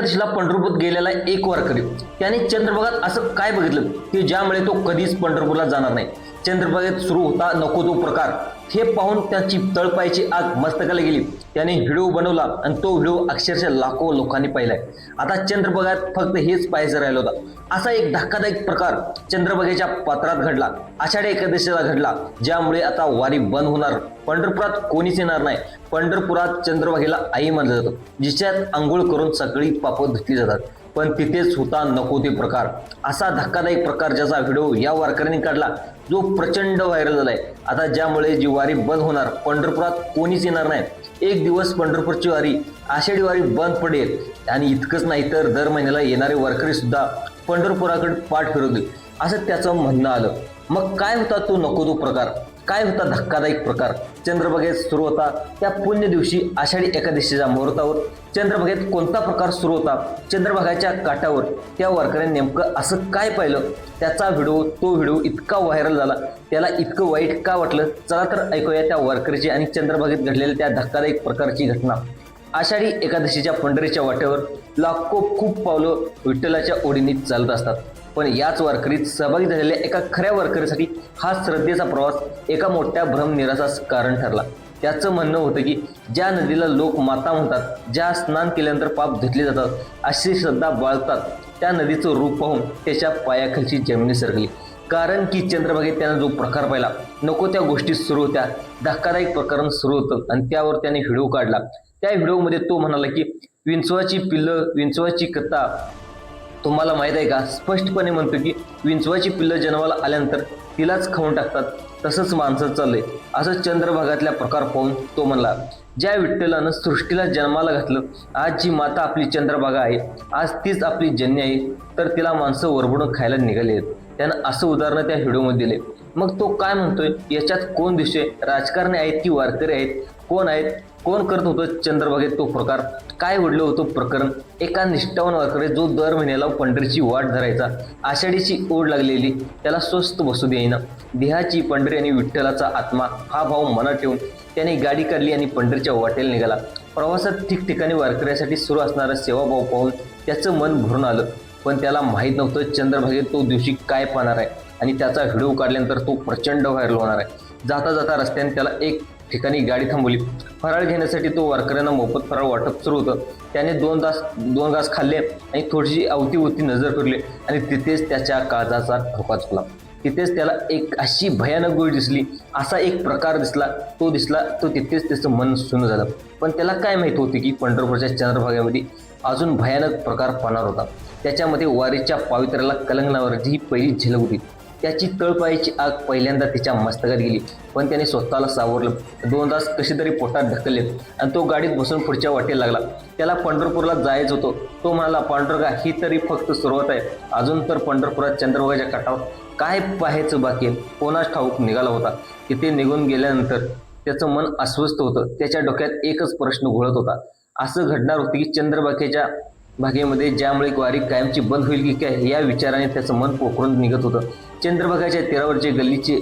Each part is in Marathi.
दिशेला पंढरपूर गेलेला एक वारकरी. त्याने चंद्रभागात असं काय बघितलं? की ज्यामुळे तो कधीच पंढरपूरला जाणार नाही. चंद्रभागेत सुरू होता नको तो प्रकार. हे पाहून त्याची तळपायची आग मस्तकाला गेली. त्याने व्हिडिओ बनवला आणि तो व्हिडिओ अक्षरशः लाखो लोकांनी पाहिलाय. आता चंद्रभागात फक्त हेच पाहायचं राहिलं होता. असा एक धक्कादायक प्रकार चंद्रभागेच्या पात्रात घडला. आषाढी एकादशीला घडला ज्यामुळे आता वारी बंद होणार. पंढरपुरात कोणीच येणार नाही. पंढरपुरात चंद्रभागेला आई मानलं जातं जिच्यात आंघोळ करून सगळी पापं धुतली जातात. पण तिथेच होता नको ते प्रकार. असा धक्कादायक प्रकार ज्याचा व्हिडिओ या वारकऱ्यांनी काढला जो प्रचंड व्हायरल झालाय. आता ज्यामुळे जी वारी बंद होणार पंढरपुरात कोणीच येणार नाही. एक दिवस पंढरपूरची वारी आषाढी वारी बंद पडेल. आणि इतकंच नाही तर दर महिन्याला येणारे वारकरी सुद्धा पंढरपुराकडे पाठ फिरवतील. असं त्याचं म्हणणं आलं. मग काय होता तो नको तो प्रकार? काय होता धक्कादायक प्रकार? चंद्रभागेत सुरू होता. त्या पुण्य दिवशी आषाढी एकादशीच्या मुहूर्तावर चंद्रभागेत कोणता प्रकार सुरू होता? चंद्रभागाच्या काठावर. त्या वारकऱ्याने नेमकं असं काय पाहिलं? त्याचा व्हिडिओ तो व्हिडिओ इतका व्हायरल झाला. त्याला इतकं वाईट का वाटलं? चला तर ऐकूया त्या वारकरीची आणि चंद्रभागेत घडलेल्या त्या धक्कादायक प्रकारची घटना. आषाढी एकादशीच्या पंढरीच्या वाटेवर लाखो खूप पावलं विठ्ठलाच्या ओढीने चालत असतात. पण याच वारकरीत सहभागी झालेल्या एका खऱ्या वारकरीसाठी हा श्रद्धेचा प्रवास एका मोठ्या भ्रमनिरासास कारण ठरला. त्याचं म्हणणं होतं की ज्या नदीला लोक माता म्हणतात ज्या स्नान केल्यानंतर पाप धुतले जातात अशी श्रद्धा बाळगतात त्या नदीचं रूप पाहून त्याच्या पायाखालची जमिनी सरकली. कारण की चंद्रभागेत त्यानं जो प्रकार पाहिला नको त्या गोष्टी सुरू होत्या धक्कादायक प्रकरण सुरू होतं आणि त्यावर त्याने व्हिडिओ काढला. त्या व्हिडिओमध्ये तो म्हणाला की विंचवाची पिल्लं विंचवाची कथा तुम्हाला माहीत आहे का? स्पष्टपणे म्हणतो की विंचवाची पिल्लं जन्माला आल्यानंतर तिलाच खाऊन टाकतात. तसंच माणसं चाललंय. असं चंद्रभागातल्या प्रकार पाहून तो म्हणला ज्या विठ्ठलानं सृष्टीला जन्माला घातलं आज जी माता आपली चंद्रभागा आहे आज तीच आपली जन्य आहे तर तिला माणसं वरबडून खायला निघाले आहेत. त्यानं असं उदाहरण त्या व्हिडिओमध्ये दिले. मग तो काय म्हणतोय? याच्यात कोण दिसतोय? राजकारणी आहेत की वारकरी आहेत? कोण आहेत? कोण करत होतं चंद्रभागेत तो प्रकार? काय घडलं होतं प्रकरण? एका निष्ठावान वारकरी जो दर महिन्याला पंढरीची वाट धरायचा आषाढीची ओढ लागलेली त्याला स्वस्त बसू देईना. देहाची पंढरी आणि विठ्ठलाचा आत्मा हा भाव मनात ठेवून त्याने गाडी काढली आणि पंढरीच्या वाटेला निघाला. प्रवासात ठिकठिकाणी वारकऱ्यासाठी सुरू असणारा सेवाभाव पाहून त्याचं मन भरून आलं. पण त्याला माहीत नव्हतं चंद्रभागेत तो दिवशी काय पाहणार आहे. आणि त्याचा व्हिडिओ काढल्यानंतर तो प्रचंड व्हायरल होणार आहे. जाता जाता रस्त्याने त्याला एक ठिकाणी गाडी थांबवली. फराळ घेण्यासाठी तो वारकऱ्यांना मोफत फराळ वाटप सुरू होतं. त्याने दोन तास दोन घास खाल्ले आणि थोडीशी अवतीवती नजर फिरली आणि तिथेच त्याच्या काळजाचा ठोका चुकला. तिथेच त्याला एक अशी भयानक गोळी दिसली. असा एक प्रकार दिसला तो दिसला तो तिथेच त्याचं मन सुन्न झालं. पण त्याला काय माहीत होते की पंढरपूरच्या चंद्रभागामध्ये अजून भयानक प्रकार पाहणार होता. त्याच्यामध्ये वारीच्या पावित्र्याला कलंगणावरची ही पहिली झलक होती त्याची तळपायाची आग पहिल्यांदा तिच्या मस्तकात गेली. पण त्याने स्वतःला सावरलं. दोन तास कशी तरी पोटात ढकलले आणि तो गाडीत बसून पुढच्या वाटेला लागला. त्याला पंढरपूरला जायचं होतं. तो म्हणाला पांडुरंगा ही तरी फक्त सुरुवात आहे. अजून तर पंढरपुरात चंद्रभागाच्या काठावर काय पाहायचं बाकी कोणाच कोणास ठाऊक निघाला होता. तिथे निघून गेल्यानंतर त्याचं मन अस्वस्थ होतं. त्याच्या डोक्यात एकच प्रश्न घोळत होता. असं घडणार होतं की चंद्रबागेच्या भागेमध्ये ज्यामुळे ग्वारी कायमची बंद होईल की काय या विचाराने त्याचं मन पोखरून निघत होतं. चंद्रभागाच्या तीरावरचे गल्लीचे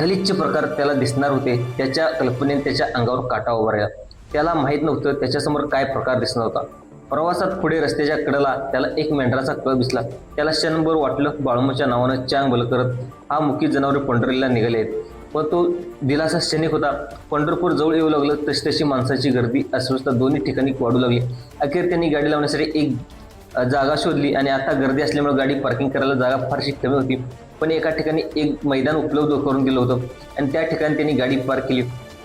गलिच्छ प्रकार त्याला दिसणार होते. त्याच्या कल्पनेने त्याच्या अंगावर काटा उभा राहिला. त्याला माहीत नव्हतं त्याच्यासमोर काय प्रकार दिसणार होता. प्रवासात पुढे रस्त्याच्या कडेला त्याला एक मेंढराचा कळ दिसला. त्याला क्षणभर वाटलं बाळूमाच्या नावानं चांग बल करत हा मुखी जनावरे पंढरीला निघाले आहेत. व तो दिलासा क्षणिक होता. पंढरपूर जवळ येऊ लागलं तशी तशी माणसाची गर्दी अस्वस्थता दोन्ही ठिकाणी वाढू लागली. अखेर त्यांनी गाडी लावण्यासाठी एक जागा शोधली आणि आता गर्दी असल्यामुळे गाडी पार्किंग करायला जागा फारशी कमी होती. पण एका ठिकाणी एक मैदान उपलब्ध करून दिलं होतं आणि त्या ठिकाणी त्यांनी गाडी पार्क केली.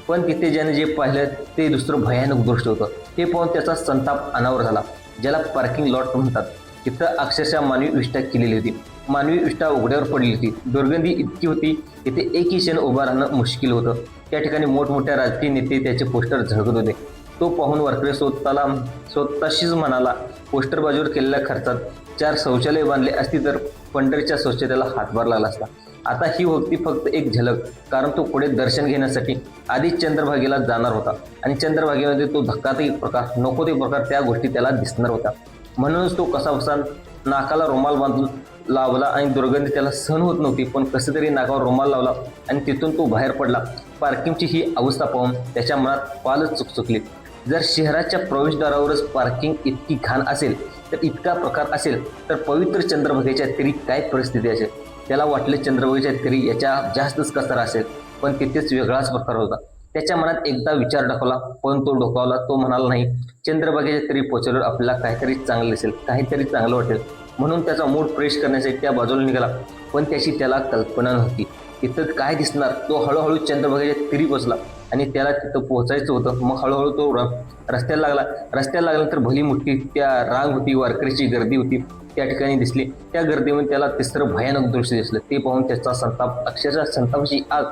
पण तिथे ज्याने जे पाहिलं ते दुसरं भयानक दृष्ट होतं. हे पाहून त्याचा संताप अनावर झाला ज्याला पार्किंग लॉट म्हणतात. तिथं अक्षरशः मानवी विष्ठा केलेली होती. मानवी विष्ठा उघड्यावर पडली होती. दुर्गंधी इतकी होती तिथे एकही क्षण उभा राहणं मुश्किल होतं. त्या ठिकाणी मोठमोठ्या राजकीय नेते त्याचे पोस्टर झळकत होते. तो पाहून वारकरी स्वतःला स्वतःशीच म्हणाला पोस्टर बाजूवर केलेल्या खर्चात चार शौचालय बांधले असती तर पंढरीच्या स्वच्छतेला हातभार लागला असता. आता ही होती फक्त एक झलक कारण तो पुढे दर्शन घेण्यासाठी आधीच चंद्रभागेला जाणार होता आणि चंद्रभागेमध्ये तो धक्कातही प्रकार नको ते प्रकार त्या गोष्टी त्याला दिसणार होता म्हणूनच तो कसा बसा नाकाला रुमाल बांधून लावला आणि दुर्गंधी त्याला सहन होत नव्हती पण कसं तरी नाकावर रुमाल लावला आणि तिथून तो बाहेर पडला. पार्किंगची ही अवस्था पाहून त्याच्या मनात पालच चुकचुकली. जर शहराच्या प्रवेशद्वारावरच पार्किंग इतकी घाण असेल तर इतका प्रकार असेल तर पवित्र चंद्रभागेच्या तरी काय परिस्थिती असेल? त्याला वाटले चंद्रभागेच्या तरी याच्या जास्तच कचरा असेल पण तिथेच वेगळाच प्रकार होता. त्याच्या मनात एकदा विचार डोकावला पण तो डोकावला तो म्हणाला नाही चंद्रभागेच्या तरी पोचवल्यावर आपल्याला काहीतरी चांगलं दिसेल काहीतरी चांगलं वाटेल. म्हणून त्याचा मूड फ्रेश करण्यासाठी त्या बाजूला निघाला. पण त्याची त्याला कल्पना नव्हती. तिथं काय दिसणार? तो हळूहळू चंद्रभागेच्या तिरी पोचला आणि त्याला तिथं पोहोचायचं होतं. मग हळूहळू तो रस्त्याला लागला. रस्त्याला लागल्यानंतर भली मोठी त्या रांग होती वारकरीची गर्दी होती. त्या ठिकाणी दिसली. त्या गर्दीमध्ये त्याला तिसरं भयानक दृश्य दिसलं. ते पाहून त्याचा संताप अक्षरशः संतापाची आग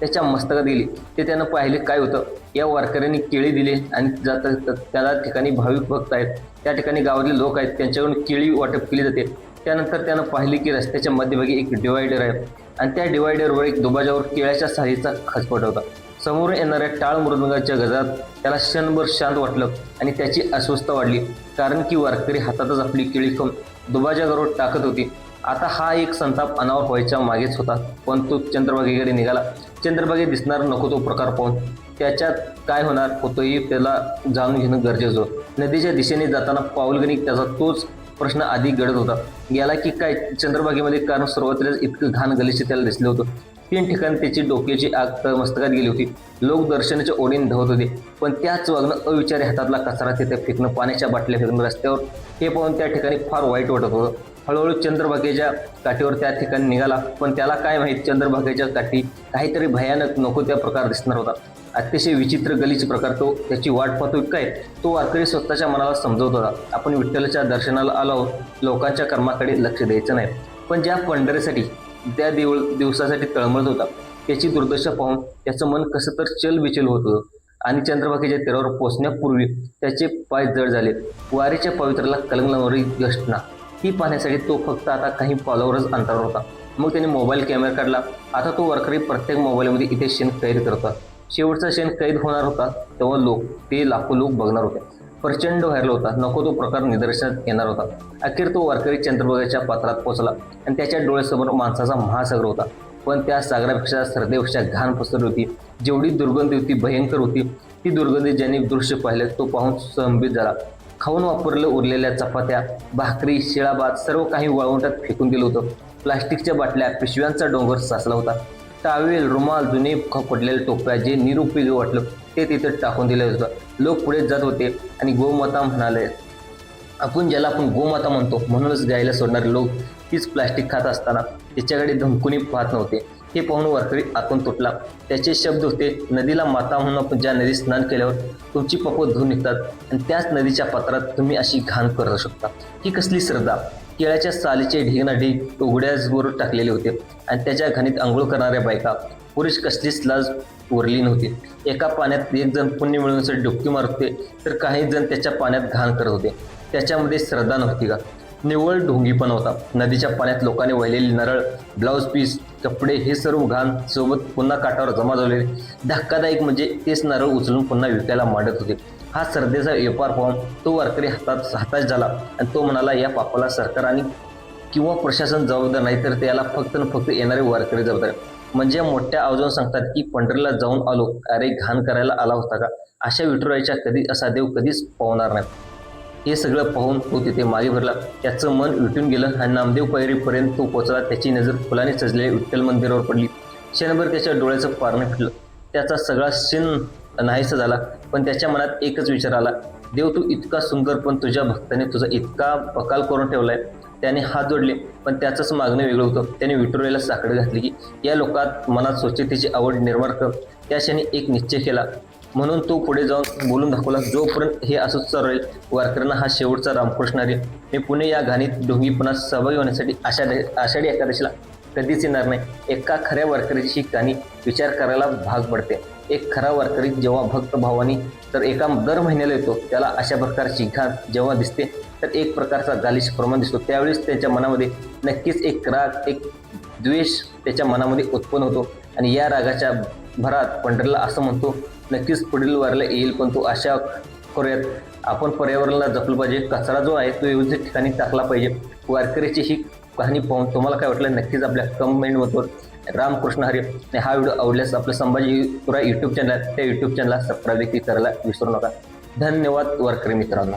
त्याच्या मस्तकात गेली. ते त्यानं पाहिले काय होतं. या वारकऱ्यांनी केळी दिले आणि जाता त्याला ठिकाणी भाविक भक्त आहेत. त्या ठिकाणी गावातले लोक आहेत. त्यांच्याकडून केळी वाटप केली जाते. त्यानंतर त्यानं पाहिले की रस्त्याच्या मध्यभागी एक डिवायडर आहे. आणि त्या डिवायडरवर एक दुबाजावर केळ्याच्या सालीचा खचपट होता. समोर येणाऱ्या टाळ मृदंगाच्या गजात त्याला क्षणभर शांत वाटलं आणि त्याची अस्वस्थता वाढली. कारण की वारकरी हातातच आपली केळी खाऊन दुबाजागरोवर टाकत होती. आता हा एक संताप अनावर व्हायच्या मागेच होता. पण तो चंद्रभागेकडे निघाला. चंद्रभागे दिसणार नको तो प्रकार पाहून. त्याच्यात काय होणार होतोही त्याला जाणून घेणं गरजेचं होतं. नदीच्या दिशेने जाताना पाऊलगणिक त्याचा तोच प्रश्न आधी घडत होता. गेला की काय चंद्रभागेमध्ये कारण सुरुवातीलाच इतकं घाण गलिच्छ त्याला दिसलं होतं. तीन ठिकाणी त्याची डोक्याची आग मस्तकात गेली होती. लोक दर्शनाच्या ओढीने धावत होते. पण त्याच वागणं अविचारी हातातला कचरा तिथे फेकणं पाण्याच्या बाटल्या फेकणं रस्त्यावर हे पाहून त्या ठिकाणी फार वाईट वाटत होतं. हळूहळू चंद्रभागेच्या काठीवर त्या ठिकाणी निघाला पण त्याला काय माहीत चंद्रभागेच्या काठी काहीतरी भयानक नको त्या प्रकार दिसणार होता. अतिशय विचित्र गलीचे प्रकार तो त्याची वाट पाहतोय काय? तो वारकरी स्वतःच्या मनाला समजवत होता. आपण विठ्ठलाच्या दर्शनाला आलो लोकांच्या कर्माकडे लक्ष द्यायचं नाही. पण ज्या पंढरीसाठी त्या दिवळ दिवसासाठी तळमळत होता त्याची दुर्दशा पाहून त्याचं मन कसं तर चलबिचल होत होतं. आणि चंद्रभागेच्या तीरावर पोचण्यापूर्वी त्याचे पाय जड झाले. वारीच्या पवित्राला कलंगलावरी घटना ही पाहण्यासाठी तो फक्त आता काही पावलावरच अंतरावर होता. मग त्याने मोबाईल कॅमेरा काढला. आता तो वारकरी प्रत्येक मोबाईलमध्ये इथे शेण कैद करत होता. शेवटचा शेण कैद होणार होता तेव्हा लोक ते लाखो लोक बघणार होते. प्रचंड व्हायरल होता. नको तो प्रकार निदर्शनात येणार होता. अखेर तो वारकरी चंद्रभागाच्या पात्रात पोहोचला आणि त्याच्या डोळ्यासमोर माणसाचा महासागर होता. पण त्या सागरापेक्षा सरदेपेक्षा घाण पसरली होती. जेवढी दुर्गंधी होती भयंकर होती ती दुर्गंधी ज्यांनी दृश्य पाहिले तो पाहून संबित झाला. खाऊन वापरलं उरलेल्या चपात्या भाकरी शिळाभात सर्व काही वाळवंटात फेकून दिलं होतं. प्लास्टिकच्या बाटल्या पिशव्यांचा डोंगर साचला होता. टावेल रुमाल जुने पडलेल्या टोप्या जे निरुपयोगी वाटलं ते तिथे टाकून दिलं होतं. लोक पुढे जात होते आणि गोमाता म्हणाले आपण ज्याला आपण गोमाता म्हणतो म्हणूनच गायला सोडणारे लोक तीच प्लास्टिक खात असताना तिच्याकडे धमकुनी पाहत नव्हते. हे पाहून वरकरी आतून तुटला. त्याचे शब्द होते नदीला माता म्हणून आपण ज्या नदीत स्नान केल्यावर तुमची पप धुवून निघतात आणि त्याच नदीच्या पात्रात तुम्ही अशी घाण करू शकता. ही कसली श्रद्धा? केळ्याच्या सालीचे ढिगना ढीग उघड्यावर टाकलेले होते आणि त्याच्या घाणीत आंघोळ करणाऱ्या बायका. पुरुष कसलीच लाज उरली नव्हती. एका पाण्यात एक जण पुण्य मिळवण्यासाठी डुबकी मारत होते तर काही जण त्याच्या पाण्यात घाण करत होते. त्याच्यामध्ये श्रद्धा नव्हती का? निव्वळ ढोंगीपणा होता. नदीच्या पाण्यात लोकांनी वळलेली नरळ ब्लाऊज पीस कपडे हे सर्व घाण सोबत पुन्हा काठावर जमा झालेले. धक्कादायक म्हणजे तेच नारळ उचलून पुन्हा विकायला मांडत होते. हा सर्देचा व्यापार पाहून तो वारकरी हातात हाताश झाला आणि तो म्हणाला या पापाला सरकार आणि किंवा प्रशासन जबाबदार नाही तर त्याला फक्त न फक्त येणारे वारकरी जबाबदार. म्हणजे मोठ्या आवाजावर सांगतात की पंढरीला जाऊन आलो. अरे घाण करायला आला होता का? अशा विठुरायच्या कधी असा देव कधीच पावणार नाही. हे सगळं पाहून तो तिथे मागे भरला. त्याचं मन विटून गेलं आणि नामदेव पायरीपर्यंत तो पोचला त्याची नजर फुलाने सजलेल्या विठ्ठल मंदिरावर पडली. क्षणभर त्याच्या डोळ्याचं पारणं फिटलं त्याचा सगळा शिन नाहीसा झाला पण त्याच्या मनात एकच विचार आला. देव तू इतका सुंदर पण तुझ्या भक्ताने तुझा इतका बकाल करून ठेवलाय. त्याने हात जोडले पण त्याचंच मागणं वेगळं होतं. त्याने विठुरायला साकडं घातली की या लोकात मनात स्वच्छतेची आवड निर्माण कर. त्या क्षणी एक निश्चय केला. म्हणून तो पुढे जाऊन बोलून दाखवला जोपर्यंत हे असंच चालू राहील वारकऱ्यांना हा शेवटचा रामकृष्ण आहे मी पुणे या घाणीत ढोंगीपणात सहभागी होण्यासाठी आषाढी आषाढी एकादशीला कधीच येणार नाही. एका खऱ्या वारकरीची गाणी कहाणी विचार करायला भाग पडते. एक खरा वारकरी जेव्हा भक्त भावानी तर एका दर महिन्याला येतो त्याला अशा प्रकारची घाण जेव्हा दिसते तर एक प्रकारचा गालिश प्रमाण दिसतो. त्यावेळेस त्याच्या मनामध्ये नक्कीच एक राग एक द्वेष त्याच्या मनामध्ये उत्पन्न होतो. आणि या रागाच्या भरात पंढरीला असं म्हणतो नक्कीच पुढील वारला येईल पण तो अशा करूयात. आपण पर्यावरणाला जपलं पाहिजे. कचरा जो आहे तो योग्य ठिकाणी टाकला पाहिजे. वारकरीची ही कहाणी पाहून तुम्हाला काय वाटलं? नक्कीच आपल्या कमेंटमधून रामकृष्ण हरी आणि हा व्हिडिओ आवडल्यास आपलं संभाजी पुरा यूट्यूब चॅनल आहे. त्या यूट्यूब चॅनलला सबस्क्राईब देखील करायला विसरू नका. धन्यवाद वारकरी मित्रांनो.